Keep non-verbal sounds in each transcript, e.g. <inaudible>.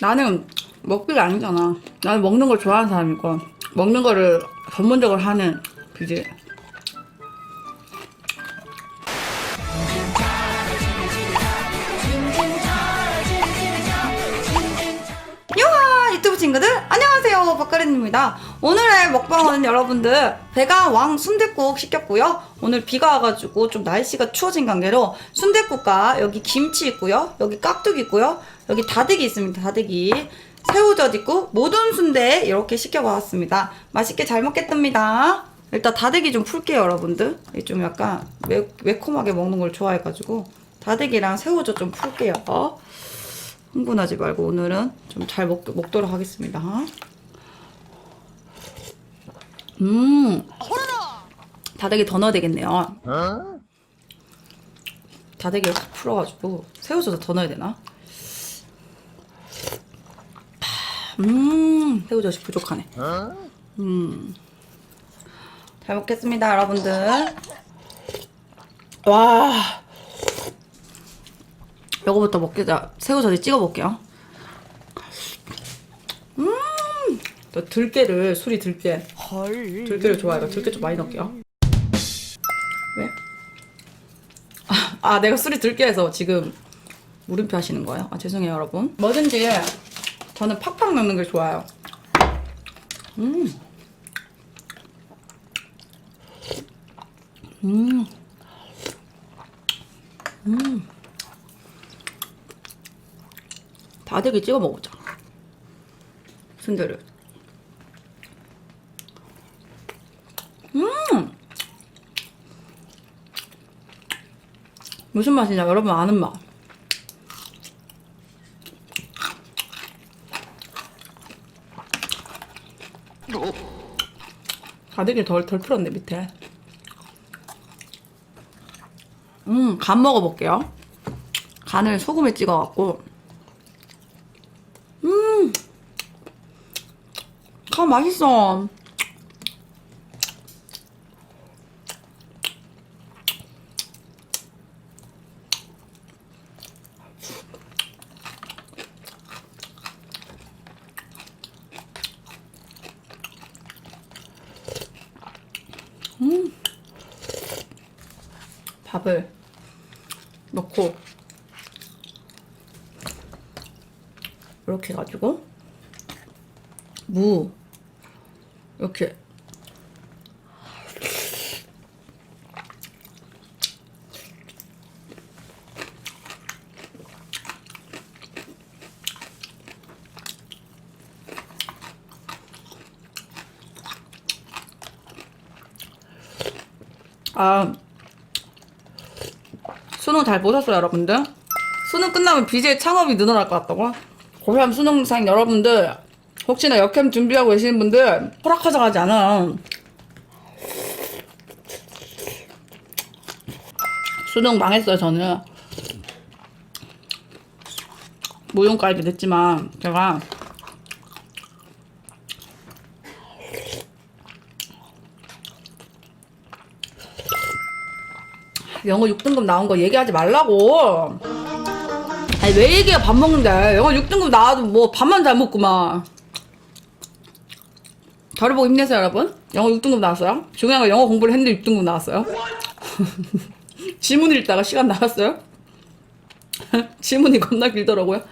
나는 먹기가 아니잖아. 나는 먹는 걸 좋아하는 사람이고 먹는 거를 전문적으로 하는 그지. 유하 유튜브 친구들 안녕하세요. 박가린입니다. 오늘의 먹방은 여러분들 배가 왕 순댓국 시켰고요. 오늘 비가 와가지고 좀 날씨가 추워진 관계로 순댓국과 여기 김치 있고요. 여기 깍두기 있고요 여기 다대기 있습니다. 다대기. 새우젓 있고 모든 순대 이렇게 시켜봤습니다. 맛있게 잘 먹겠답니다. 일단 다대기 좀 풀게요 여러분들. 좀 약간 매, 매콤하게 먹는 걸 좋아해가지고 다대기랑 새우젓 좀 풀게요. 흥분하지 말고 오늘은 좀 잘 먹도록 하겠습니다. 음, 다대기 더 넣어야 되겠네요. 다대기를 확 풀어가지고 새우젓을 더 넣어야 되나? 음, 새우젓이 부족하네. 음, 잘 먹겠습니다, 여러분들. 와. 요거부터 먹기자 새우젓에 찍어 볼게요. 음, 저 들깨를 술이 들깨. 들깨를 좋아해요. 들깨 좀 많이 넣을게요. 왜? 아, 아, 내가 술이 들깨 해서 지금 물음표 하시는 거예요? 아 죄송해요 여러분. 뭐든지 저는 팍팍 넣는 걸 좋아해요. 음. 음. 음. 다대기 찍어 먹자. 순대를. 음! 무슨 맛이냐? 여러분 아는 맛. 다대기 덜, 덜 풀었네, 밑에. 음, 간 먹어볼게요. 간을 소금에 찍어갖고. 간 맛있어. 음. 밥을 넣고 이렇게 해가지고 무 이렇게 아 수능 잘 보셨어요 여러분들? 수능 끝나면 BJ 창업이 늘어날 것 같다고? 고3 수능생 여러분들 혹시나 역캠 준비하고 계시는 분들 허락하자 하지 않아. 수능 망했어요 저는. 무용까지 됐지만 제가 영어 6등급 나온 거 얘기하지 말라고. 아니 왜 얘기해 밥 먹는데 영어 6등급 나와도 뭐 밥만 잘 먹구만. 저를 보고 힘내세요, 여러분. 영어 6등급 나왔어요. 중요한 건 영어 공부를 했는데 6등급 나왔어요. <laughs> 지문 읽다가 시간 나갔어요. <laughs> 지문이 겁나 길더라고요.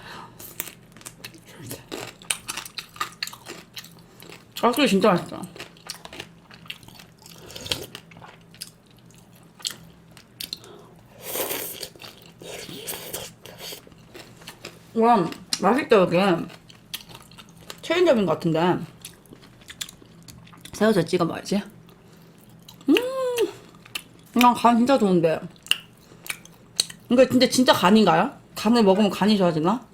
깍두기 진짜 맛있다. 와, 맛있다, 여기. 체인점인 것 같은데. 새우젓 찍어 먹어야지. 음, 그냥 간 진짜 좋은데. 이거 근데 진짜 간인가요? 간을 먹으면 간이 좋아지나?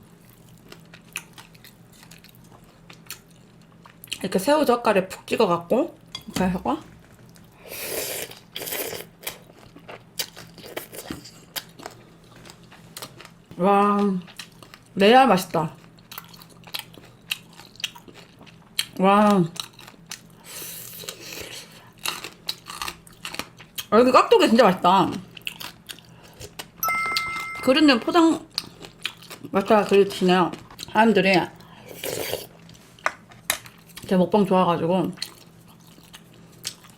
이렇게 새우 젓갈에 푹 찍어갖고 이렇게 해서 와 레알 맛있다. 와. 아, 여기 깍두기 진짜 맛있다. 그런데 포장 맞다 그렇지네요. 사람들이 제 먹방 좋아가지고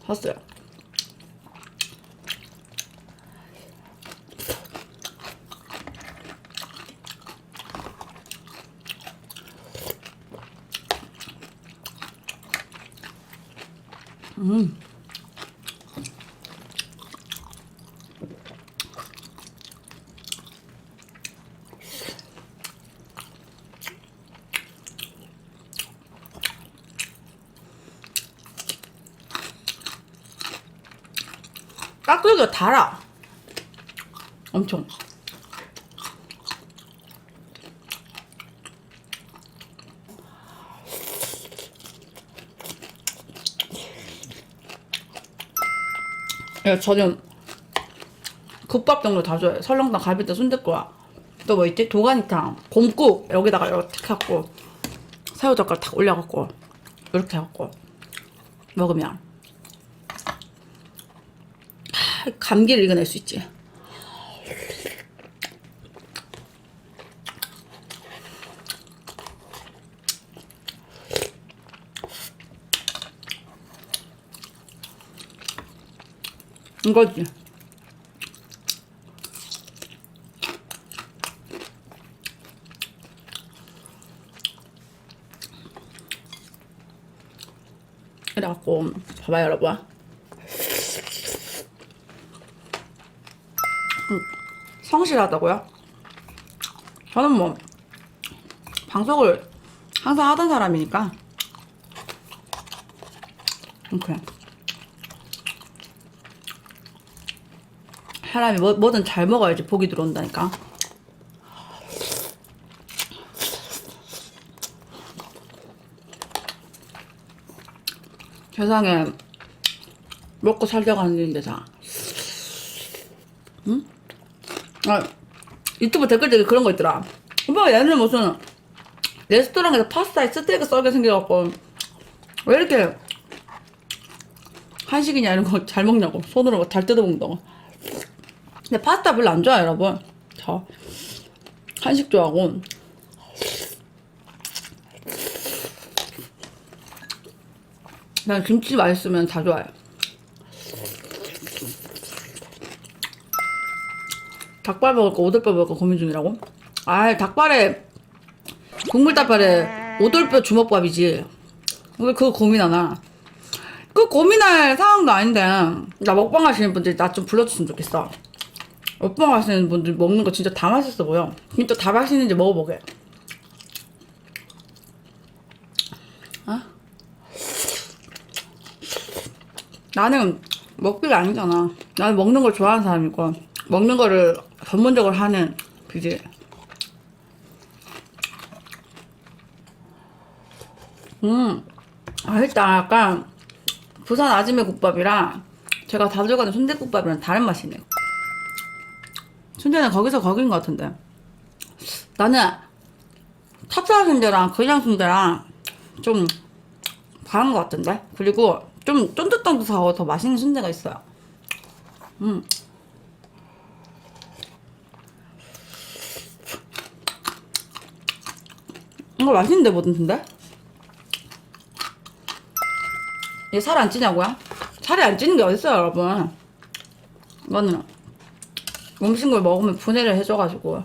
샀어요. 깍두기가 달아. 엄청. 야, 저는 국밥 정도 다 줘요. 설렁탕, 갈비탕, 순댓국와 또 뭐 있지? 도가니탕, 곰국 여기다가 이렇게 탁 해갖고 새우젓갈 탁 올려갖고 이렇게 해갖고 먹으면 하, 감기를 이겨낼 수 있지. 이거지. 그래갖고 봐봐요 여러분 음, 성실하다고요? 저는 뭐 방송을 항상 하던 사람이니까 이렇게 사람이 뭐, 뭐든 잘 먹어야지 복이 들어온다니까 세상에 먹고 살자고 하는 일인데 다. 응? 아, 유튜브 댓글들이 그런 거 있더라. 오빠가 얘는 무슨 레스토랑에서 파스타에 스테이크 썰게 생겨갖고 왜 이렇게 한식이냐 이런 거 잘 먹냐고 손으로 막잘 뜯어 먹는다고. 근데 파스타 별로 안 좋아요 여러분. 저 한식 좋아하고 난 김치 맛있으면 다 좋아요. 닭발 먹을까 오돌뼈 먹을까 고민 중이라고? 아 닭발에 국물 닭발에 오돌뼈 주먹밥이지. 왜 그거 고민하나? 그 고민할 상황도 아닌데 나 먹방 하시는 분들 나 좀 불러줬으면 좋겠어. 먹방 하시는 분들 먹는 거 진짜 다 맛있어 보여. 진짜 다 맛있는지 먹어보게. 나는 먹기가 아니잖아. 나는 먹는 걸 좋아하는 사람이고 먹는 거를 전문적으로 하는 그지. 음, 아 일단 약간 부산 아지매 국밥이랑 제가 자주 가는 순대국밥이랑 다른 맛이네요. 순대는 거기서 거긴 것 같은데. 나는 찹쌀 순대랑 그냥 순대랑 좀 다른 것 같은데. 그리고 좀 쫀득쫀득하고 더 맛있는 순대가 있어요. 음. 이거 맛있는데 뭐든데? 이게 살안 찌냐고요? 살이 안 찌는 게 어딨어요, 여러분. 이거는 음식을 물 먹으면 분해를 해줘가지고.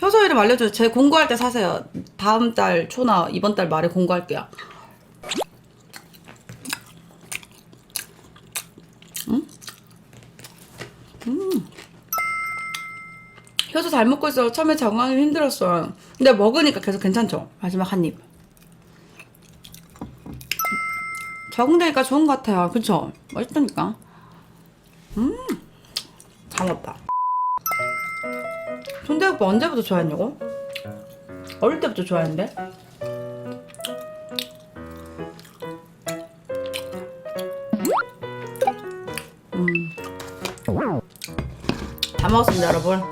효소 이름 알려줘요. 제 공부할 때 사세요. 다음 달 초나 이번 달 말에 공부할게요. 효소 잘 먹고 있어. 처음에 적응하기 힘들었어. 근데 먹으니까 계속 괜찮죠. 마지막 한 입. 적응되니까 좋은 것 같아요. 그쵸? 맛있다니까. 음, 잘 먹다. 순대국밥 언제부터 좋아했냐고? 어릴 때부터 좋아했는데? 음. 다 먹었습니다, 여러분.